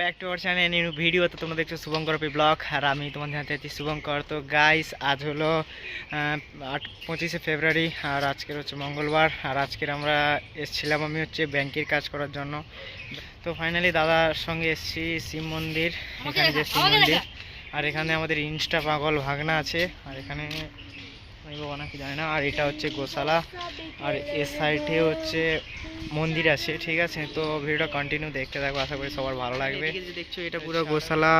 Back to our channel new video তো তোমরা দেখছ শুভঙ্কর পি ব্লগ আর আমি তোমাদের জানাতে চাচ্ছি শুভঙ্কর। তো গাইস আজ হলো আট পঁচিশে ফেব্রুয়ারি আর আজকের হচ্ছে মঙ্গলবার। আর আজকের আমরা এসেছিলাম আমি হচ্ছে ব্যাংকের কাজ করার জন্য। তো ফাইনালি দাদার সঙ্গে এসেছি শিব মন্দির এখানে যে শিব মন্দির। আর এখানে আমাদের ইনস্টা পাগল ভাগনা আছে আর এখানে আমি বাবা নাকি জানি না আর এটা হচ্ছে গোশালা। আর এর সাইডে হচ্ছে মন্দির আছে ঠিক আছে? তো ভিডিওটা কন্টিনিউ দেখতে থাকব আশা করি সবার ভালো লাগবে। দেখছ এটা পুরো গোশালা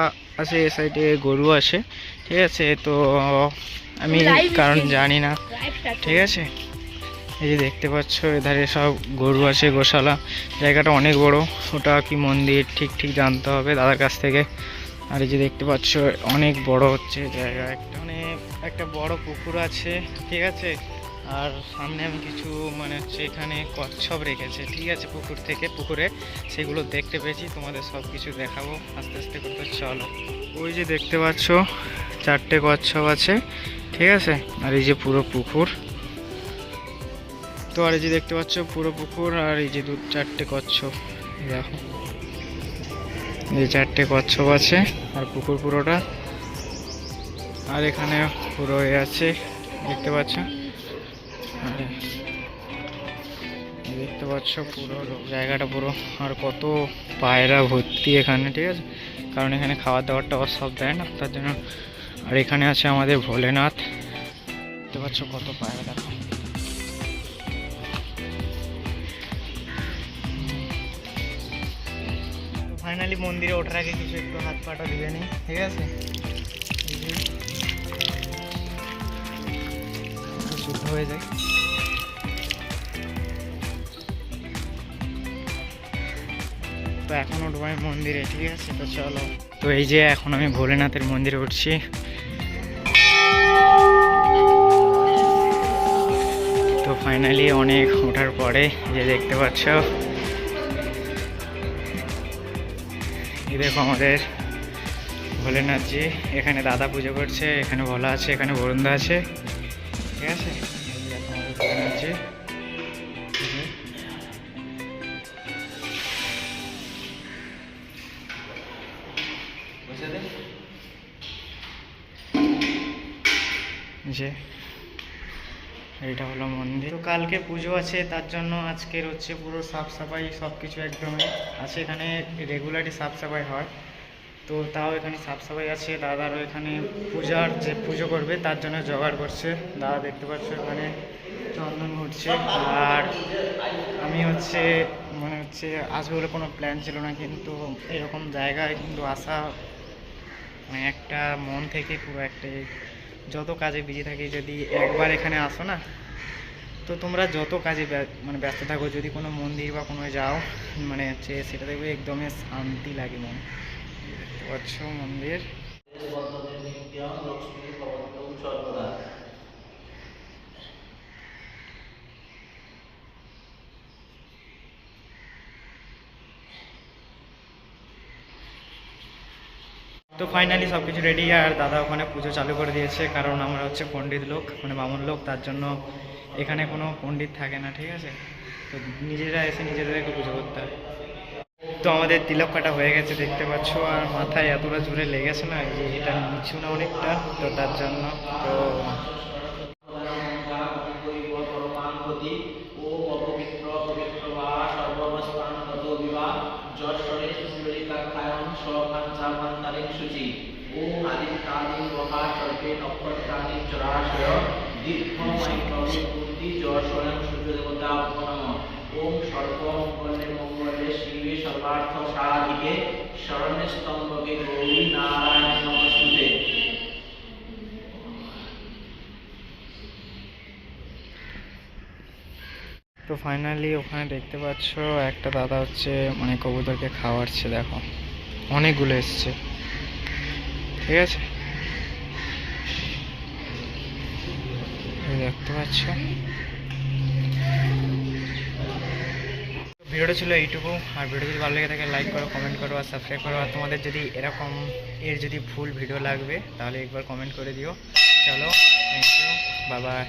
আছে এ সাইডে গরু আছে ঠিক আছে? তো আমি কারণ জানি না ঠিক আছে? এই যে দেখতে পাচ্ছ এধারে সব গরু আছে গোশালা। জায়গাটা অনেক বড় ওটা কি মন্দির ঠিক ঠিক জানতে হবে দাদার কাছ থেকে। আর এই যে দেখতে পাচ্ছ অনেক বড় হচ্ছে জায়গা একটা মানে একটা বড় পুকুর আছে ঠিক আছে? আর সামনে আমি কিছু মানে হচ্ছে এখানে কচ্ছপ রেখেছে, ঠিক আছে, পুকুর থেকে পুকুরে। সেগুলো দেখতে পেয়েছি, তোমাদের সব কিছু দেখাবো। আস্তে আস্তে করতে চলো। ওই যে দেখতে পাচ্ছ, চারটে কচ্ছপ আছে, ঠিক আছে? আর এই যে পুরো পুকুর। তো আর এই যে দেখতে পাচ্ছ, পুরো পুকুর আর এই যে দু, চারটে কচ্ছপ, দেখো। এই চারটে কচ্ছপ আছে, আর পুকুর পুরোটা। আর এখানে পুরো এ আছে, দেখতে পাচ্ছ? দেখতে পাচ্ছ পুরো জায়গাটা পুরো, আর কত পায়রা ভর্তি এখানে, ঠিক আছে? কারণ এখানে খাবার দাবারটা আবার সব দেয় না, তার জন্য। আর এখানে আছে আমাদের ভোলেনাথ। দেখতে পাচ্ছ কত পায়রা, দেখো। ফাইনালি মন্দিরে ওঠার আগে কিছু একটু হাত পাটা দিবে নি ঠিক আছে? শুদ্ধ হয়ে যায়। তো এখন উঠবো আমি মন্দিরে, ঠিক আছে? তো চলো। তো এই যে এখন আমি ভোলেনাথের মন্দিরে উঠছি। তো ফাইনালি অনেক ওঠার পরে যে দেখতে পাচ্ছ। দেখো আমাদের ভোলেনাথজি, এখানে দাদা পুজো করছে, এখানে ভোলা আছে, এখানে বরুণদা আছে। ঠিক আছে? ভোলেনাথজি। যে, এইটা হলো মন্দির। তো কালকে পুজো আছে, তার জন্য আজকের হচ্ছে পুরো সাফ সাফাই সব কিছু একদমই আছে। এখানে রেগুলারই সাফ সাফাই হয়। তো তাও এখানে সাফ সাফাই আছে। দাদারও এখানে পূজার যে পুজো করবে, তার জন্য জোগাড় করছে। দাদা দেখতে পাচ্ছ এখানে চন্দন ঘুরছে। আর আমি হচ্ছে, মনে হচ্ছে আসবে বলে কোনো প্ল্যান ছিল না, কিন্তু এরকম জায়গায় কিন্তু আসা মানে একটা মন থেকে পুরো একটা যত কাজে বিজি থাকি, যদি একবার এখানে আসো না, তো তোমরা যত কাজে মানে ব্যস্ত থাকো, যদি কোনো মন্দির বা কোনো যাও মানে হচ্ছে সেটা দেখবে একদমই শান্তি লাগে মনে। পাচ্ছ মন্দির? তো ফাইনালি সব কিছু রেডি আর দাদা ওখানে পুজো চালু করে দিয়েছে, কারণ আমরা হচ্ছে পণ্ডিত লোক মানে বামুন লোক, তার জন্য এখানে কোনো পণ্ডিত থাকে না, ঠিক আছে? তো নিজেরা এসে নিজেদেরকে পুজো করতে হয়। তো আমাদের তিলক কাটা হয়ে গেছে, দেখতে পাচ্ছ, আর মাথায় এতটা জোরে লেগেছে না যে এটা নিচু না অনেকটা, তো তার জন্য তো ও অপবিত্র পবিত্র বা তো ফাইনালি ওখানে দেখতে পাচ্ছ একটা দাদা হচ্ছে মানে কবুতরকে খাওয়াচ্ছে দেখো। অনেকগুলো এসছে। ঠিক আছে? দেখতে পাচ্ছ? ভিডিওটা ছিল এইটুকু। আর ভিডিও যদি ভালো লেগে থাকে লাইক করো কমেন্ট করো, আর সাবস্ক্রাইব করো। আর তোমাদের যদি এরকম এর যদি ফুল ভিডিও লাগবে, তাহলে একবার কমেন্ট করে দিও। চলো থ্যাংক ইউ বাই